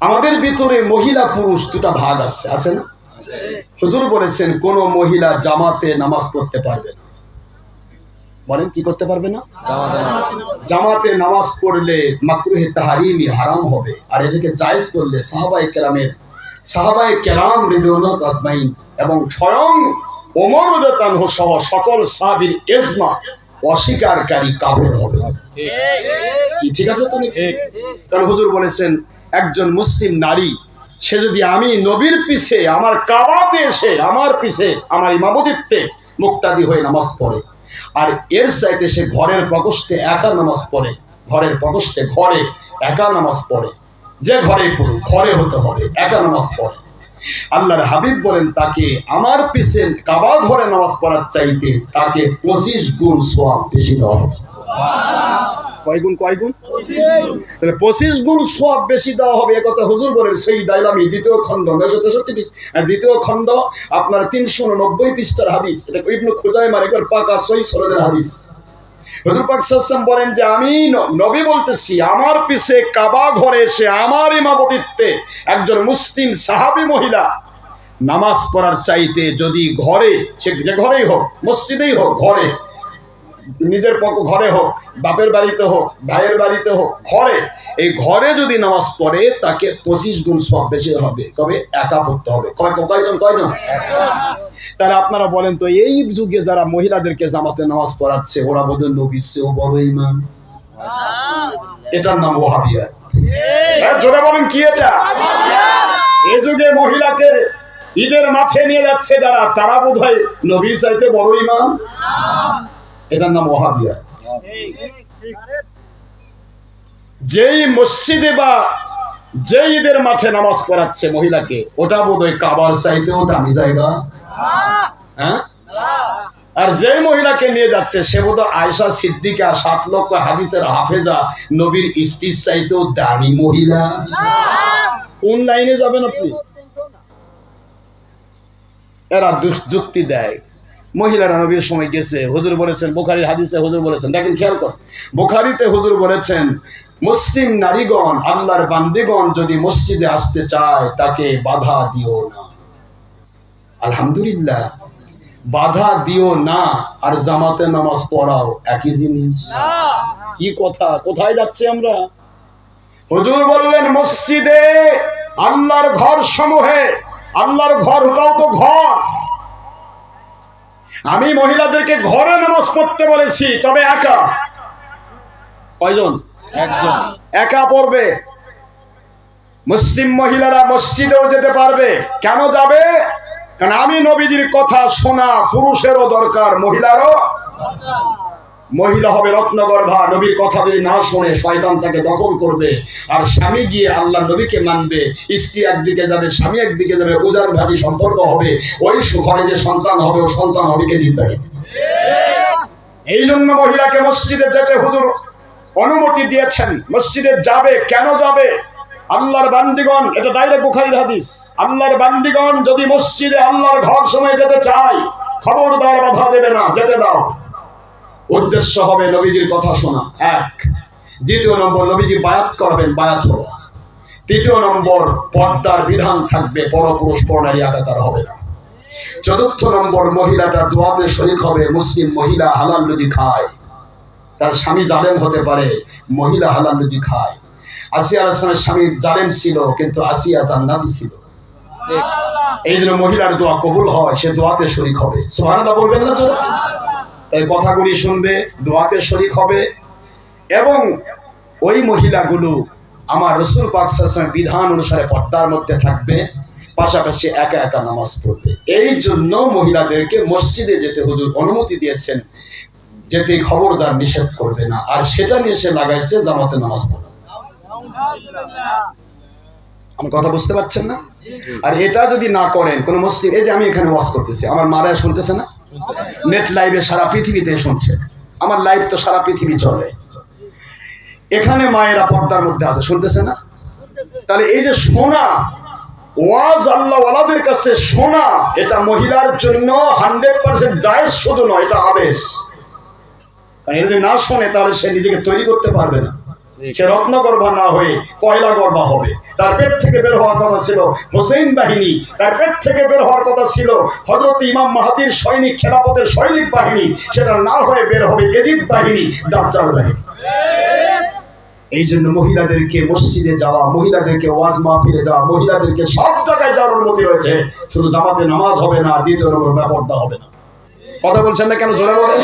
আমাদের ভিতরে মহিলা পুরুষ দুটা ভাগ আছে আছে না? হুজুর বলেছেন কোন মহিলা জামাতে নামাজ পড়তে পারবে না। বলেন কি করতে পারবে না? জামাতে নামাজ। পড়লে মাকরুহে তাহারিমি হারাম হবে। আর এটাকে জায়েজ করলে সাহাবাই কেরামের সাহাবাই কেরাম রিদুল্লাহ আজমাইন এবং স্বয়ং ওমর রদানহ সহ সকল সাহাবীর এজমা অস্বীকারী কাফের হবে। কি ঠিক আছে তুমি কারণ হুজুর বলেছেন একজন মুসলিম নারী, সে যদি আমি নবীর পিছে, আমার কাবাতে এসে, আমার পিছে, আমার ইমামতিত্বে মুক্তাদি হয়ে নামাজ পড়ে, আর এর চাইতে সে ঘরের প্রকোষ্ঠে একা নামাজ পড়ে, ঘরের প্রকোষ্ঠে ঘরে একা নামাজ পড়ে, যে ঘরে পড়ুক, ঘরে হতে হবে, একা নামাজ পড়ে। আল্লাহর হাবিব বলেন, তাকে আমার পিছে কাবা ঘরে নামাজ পড়ার চাইতে তাকে পঁচিশ গুণ সোয়াব বেশি দেওয়া কয় গুণ কয় গুণ? তাহলে পঁচিশ গুণ সোয়াব বেশি দেওয়া হবে একথা হুজুর বলেন, সেই দাইলামি দ্বিতীয় খণ্ড, নয়শো তেষট্টি পৃষ্ঠা আর দ্বিতীয় খণ্ড, আপনার তিনশো নব্বই পৃষ্ঠার হাদিস। এটা ইবনু খুজাই মার একবার পাকা সই সরদের হাদিস। হুজুর পাক সাল্লাম বলেন যে, আমি নবী বলতেছি, আমার পিছে কাবা ঘরে এসে আমার ইমামতিত্বে একজন মুসলিম সাহাবী মহিলা নামাজ পড়ার চাইতে যদি ঘরে, সে যে ঘরেই হোক, মসজিদেই হোক, ঘরে নিজের পক্ষ ঘরে হোক বাপের বাড়িতে হোক ভাইয়ের বাড়িতে হোক ঘরে। এই ঘরে যদি নামাজ পড়ে তাকে পঁচিশ গুণ সব বেশি হবে। তবে একা পড়তে হবে। কয় কয়জন? কয়জন? তাহলে আপনারা বলেন তো এই যুগে যারা মহিলাদেরকে জামাতে নামাজ পড়াচ্ছে ওরা বোধহয় নবীর চেয়েও বড় ইমাম। এটার নাম ওহাবিয়া হ্যাঁ, জোরে বলেন কি এটা? এ যুগে মহিলাকে ঈদের মাঠে নিয়ে যাচ্ছে যারা তারা বোধ হয় নবীর চাইতে বড় ইমাম? এটার নাম ওহাবিয়া যেই মসজিদে বা যে ঈদের মাঠে নামাজ পড়াচ্ছে মহিলাকে, ওটা বোধ হয় কাবার চাইতেও দামি জায়গা হ্যাঁ? আর যে মহিলাকে নিয়ে যাচ্ছে, সে বোধ আয়সা সিদ্দিকা, সাত লক্ষ হাদিসের হাফেজা, নবীর স্ত্রীর চাইতেও দামি মহিলা। কোন লাইনে যাবেন আপনি? এরা যুক্তি দেয়। মহিলারা নবীর সময় গেছে, হুজুর বলেছেন, বোখারির হাদিসে হুজুর বলেছেন, দেখেন খেয়াল কর, বোখারিতে হুজুর বলেছেন, মুসলিম নারীগণ, আল্লাহর বান্দিগণ যদি মসজিদে আসতে চায়, তাকে বাধা দিও না। আলহামদুলিল্লাহ, বাধা দিও না, আর জামাতে নামাজ পড়াও একই জিনিস। কি কথা, কোথায় যাচ্ছি আমরা? হুজুর বললেন, মসজিদে আল্লাহর ঘর সমূহে আল্লাহর ঘর হলেও তো ঘর। আমি মহিলাদেরকে ঘরে নামাজ পড়তে বলেছি তবে একা। কয়জন? একজন। একা পড়বে। মুসলিম মহিলারা মসজিদেও যেতে পারবে। কেন যাবে? কারণ আমি নবীজির কথা শোনা পুরুষেরও দরকার মহিলারও। মহিলা হবে রত্নগর্ভা, নবীর কথা যদি না শোনে শয়তান তাকে দখল করবে, আর স্বামী গিয়ে আল্লাহ নবীকে মানবে, স্ত্রী একদিকে যাবে, স্বামী একদিকে যাবে উজান ভাবি সম্পর্ক হবে, ওই ঘরে যে সন্তান হবে, ও সন্তান হবে কে জিদ্দাই এই জন্য মহিলাকে মসজিদে যেতে হুজুর অনুমতি দিয়েছেন। মসজিদে যাবে, কেন যাবে? আল্লাহর বান্দিগণ, এটা ডাইরেক্ট বুখারির হাদিস। আল্লাহর বান্দিগণ যদি মসজিদে আল্লাহর ঘর সময় যেতে চায়, খবরদার বাধা দেবে না, যেতে দাও। উদ্দেশ্য হবে নবীজির কথা শোনা। এক। দ্বিতীয় নম্বর নবীজি বায়াত করবেন বায়াত হওয়া তৃতীয় নম্বর পর্দার বিধান থাকবে পরপুরুষ পরনারী একাকার হবে না। চতুর্থ নম্বর মহিলাটা দোয়াতে শরীর হবে মুসলিম মহিলা হালাল লুজি খায়। তার স্বামী জালেম হতে পারে মহিলা হালাল লুজি খায়। আসিয়া আলাইসলামের স্বামী জালেম ছিল কিন্তু আসিয়া জান্নাতি ছিল। এই জন্য মহিলার দোয়া কবুল হয় সে দোয়াতে শরিক হবে। সুবহানাল্লাহ বলবেন না চলো তাই কথাগুলি শুনবে, দোয়াতে শরিক হবে। এবং ওই মহিলাগুলো আমার রসুল পাকসামের বিধান অনুসারে পর্দার মধ্যে থাকবে, পাশাপাশি একা একা নামাজ পড়বে। এই জন্য মহিলাদেরকে মসজিদে যেতে হুজুর অনুমতি দিয়েছেন, যেতে খবরদার নিষেধ করবে না। আর সেটা নিয়ে সে লাগাইছে জামাতে নামাজ পড়া। আমার কথা বুঝতে পারছেন না? আর এটা যদি না করেন, কোন মুসলিম এই যে আমি এখানে ওয়াজ করতেছি, আমার মারা শুনতেছে না? নেট লাইভে সারা পৃথিবীতে শুনছে। আমার লাইভ তো সারা পৃথিবী চলে। এখানে মায়েরা পর্দার মধ্যে আছে, শুনতেছে না? তাহলে এই যে শোনা ওয়াজ আল্লাহ ওয়ালাদের কাছে শোনা এটা মহিলার জন্য হান্ড্রেড পার্সেন্ট জায়েজ শুধু নয়, এটা আদেশ। কারণ এটা যদি না শোনে, তাহলে সে নিজেকে তৈরি করতে পারবে না। সে রত্ন গর্ভা না হয়ে কয়লা গর্ভা হবে। তার পেট থেকে বের হওয়ার কথা ছিল হোসেন বাহিনী। তার পেট থেকে বের হওয়ার কথা ছিল হজরত ইমাম মাহাদির সৈনিক, খেলাপথের সৈনিক বাহিনী। সেটা না হয়ে বের হবে এজিদ বাহিনী দাজ্জাল বাহিনী। এই জন্য মহিলাদেরকে মসজিদে যাওয়া, মহিলাদেরকে ওয়াজ মাহফিলে যাওয়া, মহিলাদেরকে সব জায়গায় যাওয়ার অনুমতি রয়েছে। শুধু জামাতে নামাজ হবে না, দ্বিতীয় নম্বর ব্যাপারটা হবে না। কথা বলছেন না কেন জোরে বলেন?